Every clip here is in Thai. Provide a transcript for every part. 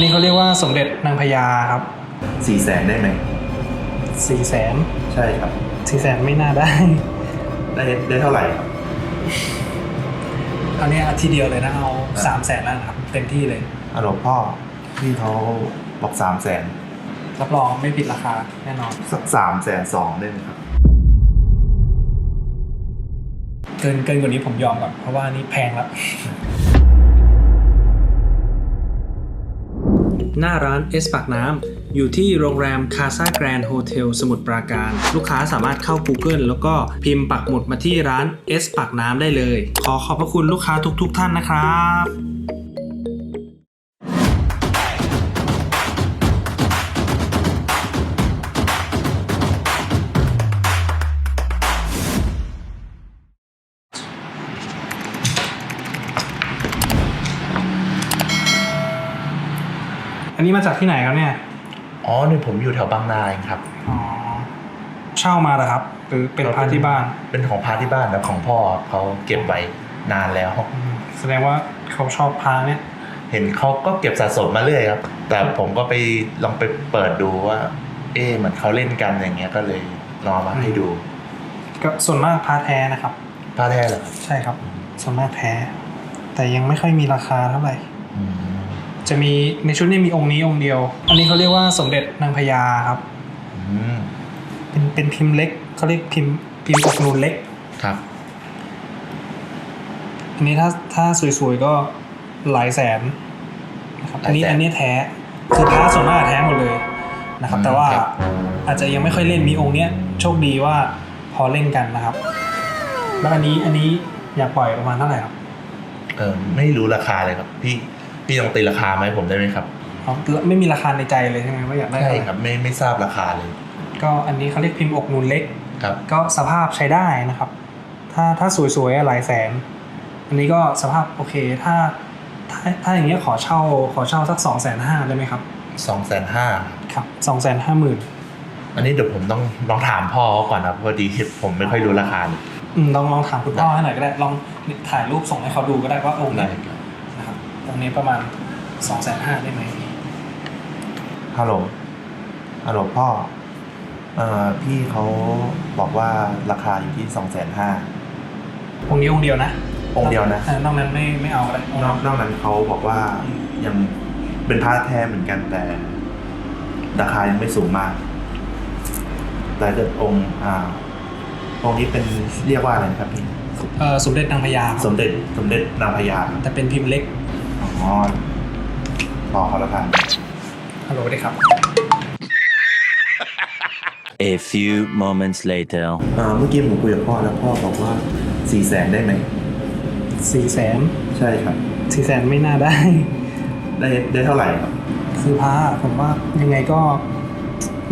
นนี้เขาเรียกว่าสมเด็จนางพญาครับสี่แสนได้ไหมสี่แสนใช่ครับ สี่แสนไม่น่าได้ ได้ได้เท่าไหร่ครับเอาเนี้ยทีเดียวเลยนะเอาสามแสนแล้วนะครับเต็มที่เลยอารมพ่อพี่เขาบอกสามแสนรับรองไม่ผิดราคาแน่นอนสักสามแสนสองได้ไหมครับ เกินเกินกว่านี้ผมยอมก่อนเพราะว่านี่แพงแล้ว หน้าร้านเอสปากน้ำอยู่ที่โรงแรมคาซาแกรนด์โฮเทลสมุทรปราการ ลูกค้าสามารถเข้า Google แล้วก็พิมพ์ปักหมุดมาที่ร้านเอสปากน้ำได้เลย ขอขอบพระคุณลูกค้าทุกๆทท่านนะครับ อันนี้มาจากที่ไหนครับเนี่ยอ๋อนี่ผมอยู่แถวบางนาเองครับอ๋อเช่ามาเหรอครับ หรือเป็นพาที่บ้าน เป็นของพาที่บ้านแล้วของพ่อเขาเก็บไว้นานแล้วอืมแสดงว่าเขาชอบพาเนี่ย เห็นเขาก็เก็บสะสมมาเรื่อยครับ แต่ผมก็ไปลองไปเปิดดูว่า เอ๊ะเหมือนเขาเล่นกันอย่างเงี้ยก็เลยลองเอามาให้ดู ก็ส่วนมากพาแท้นะครับผ้าแท้เหรอครับใช่ครับ ส่วนมากแท้ แต่ยังไม่ค่อยมีราคาเท่าไหร่อืม จะมีในชุดนี้มีองค์นี้องค์เดียว อันนี้เขาเรียกว่าสมเด็จนางพญาครับอืมเป็นเป็นพิมพ์เล็กเขาเรียกพิมพ์พิมพ์อกนูนเล็ก ครับ อันนี้ถ้าถ้าสวยๆก็หลายแสนนะครับอันนี้หลายแสนอันนี้แท้คือพระส่วนมากแท้หมดเลยนะครับ อืมแต่ว่าครับ อาจจะยังไม่ค่อยเล่นมีองค์เนี้ยโชคดีว่าพอเล่นกันนะครับ แล้วอันนี้อันนี้อยากปล่อยประมาณเท่าไหร่ครับ เออไม่รู้ราคาเลยครับ พี่ พี่ลองตีราคามาให้ผมได้ไหมครับเอาไม่มีราคาในใจเลยใช่ไหมว่าอยากได้ใช่เท่าไหร่ครับไม่ไม่ทราบราคาเลย ก็อันนี้เขาเรียกพิมพ์อกนูนเล็กครับก็สภาพใช้ได้นะครับ ถ้าถ้าสวยๆอะหลายแสน อันนี้ก็สภาพโอเคถ้าถ้าถ้าอย่างเงี้ยขอเช่าขอเช่าสักสองแสนห้าได้ไหมครับสองแสนห้าครับสองแสนห้าหมื่นอันนี้เดี๋ยวผมต้องลองถามพ่อเขาก่อนครับพอดีผมไม่ค่อยรู้ราคาเลยอืมลองลองถามคุณพ่อให้หน่อยก็ได้ลองถ่ายรูปส่งให้เขาดูก็ได้ว่าองค์ได้นี้ ครับนะครับองค์นี้ประมาณสองแสนห้าได้ไหมฮัลโหล ฮัลโหลพ่อ เอ่อพี่เขาบอกว่าราคาอยู่ที่สองแสนห้า องค์นี้องค์เดียวนะองค์เดียวนะอนอกนั้นไม่ไม่เอาก็ได้องค์นอกนอกนั้นเขาบอกว่ายังเป็นผ้าแท้เหมือนกันแต่ ราคายังไม่สูงมาก แต่เกิดองค์อ่าองค์นี้เป็นเรียกว่าอะไรนะครับพี่ เอ่อสมเด็จนางพญาครับสมเด็จสมเด็จนางพญาแต่เป็นพิมพ์เล็ก อ๋อต่อเขาละกันฮัลโหลได้ครับ A few moments later. อ่าเมื่อกี้ผมคุยกับพ่อแล้วพ่อบอกว่าสี่แสนได้ไหมสี่แสนใช่ครับสี่แสนไม่น่าได้ ได้ได้เท่าไหร่ครับคือพระผมว่ายังไงก็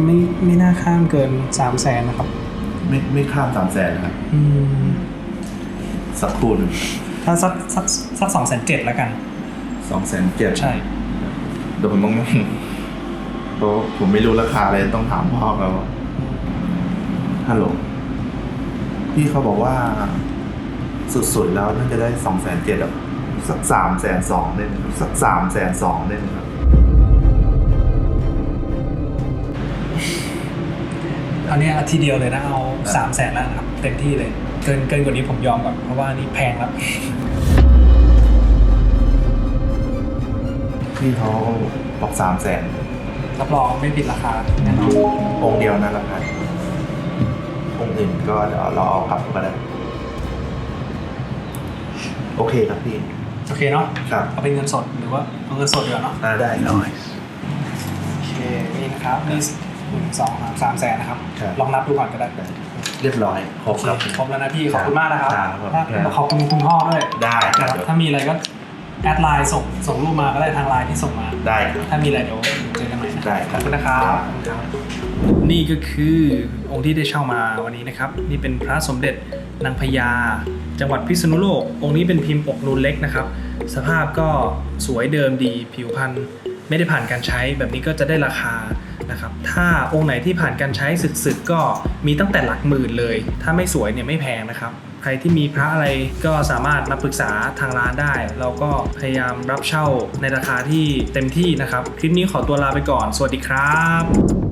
ไม่ไม่น่าข้ามเกินสามแสนนะครับ ไม่ไม่ข้ามสามแสนครับอืมสักคูณถ้าสักสักสักสองแสนเจ็ดแล้วกัน สองแสนเจ็ดใช่เดี๋ยวผมต้องเพราะผมไม่รู้ราคาเลยต้องถามพ่อเขาฮัลโหลพี่เขาบอกว่า สุดๆแล้วน่าจะได้สองแสนเจ็ดอะสักสามแสนสองได้ไหมครับสักสามแสนสองได้ไหมครับอันเนี้ยทีเดียวเลยนะเอาสามแสนแล้วนะครับ เต็มที่เลย เกินเกินกว่านี้ผมยอมก่อนเพราะว่านี่แพงแล้ว พี่เขาบอกสามแสนรับรองไม่ผิดราคาแน่นอนองค์เดียวนะราคาองค์อื่นก็เดี๋ยวเราเอากลับก็ได้โอเคครับพี่ โอเคเนาะครับ เอาเป็นเงินสดหรือว่าเอาเงินสดดีกว่าเนาะอ่าได้ครับโอเคนี่นะครับนี่หนึ่งสองสามสามแสนนะครับ ครับ ลองนับดูก่อนก็ได้เรียบร้อยครบครับ ครบแล้วนะพี่ขอบคุณมากนะครับครับถ้าครับขอบคุณคุณพ่อด้วยได้คนะรับครับถ้ามีอะไรก็ แอดไลน์ส่งส่งรูปมาก็ได้ทางไลน์ที่ส่งมา ได้ครับ ถ้ามีอะไรเดี๋ยวเจอกันใหม่นะได้ขอบคุณนะครับ นี่ก็คือองค์ที่ได้เช่ามาวันนี้นะครับ นี่เป็นพระสมเด็จนางพญาจังหวัดพิษณุโลก องค์นี้เป็นพิมพ์อกนูนเล็กนะครับ สภาพก็สวยเดิมดีผิวพรรณไม่ได้ผ่านการใช้แบบนี้ก็จะได้ราคานะครับ ถ้าองค์ไหนที่ผ่านการใช้สึกๆก็มีตั้งแต่หลักหมื่นเลย ถ้าไม่สวยเนี่ยไม่แพงนะครับใคร รที่มีพระอะไรก็สามารถมาปรึกษาทางร้านได้ เราก็พยายามรับเช่าในราคาที่เต็มที่นะครับ คลิปนี้ขอตัวลาไปก่อน สวัสดีครับ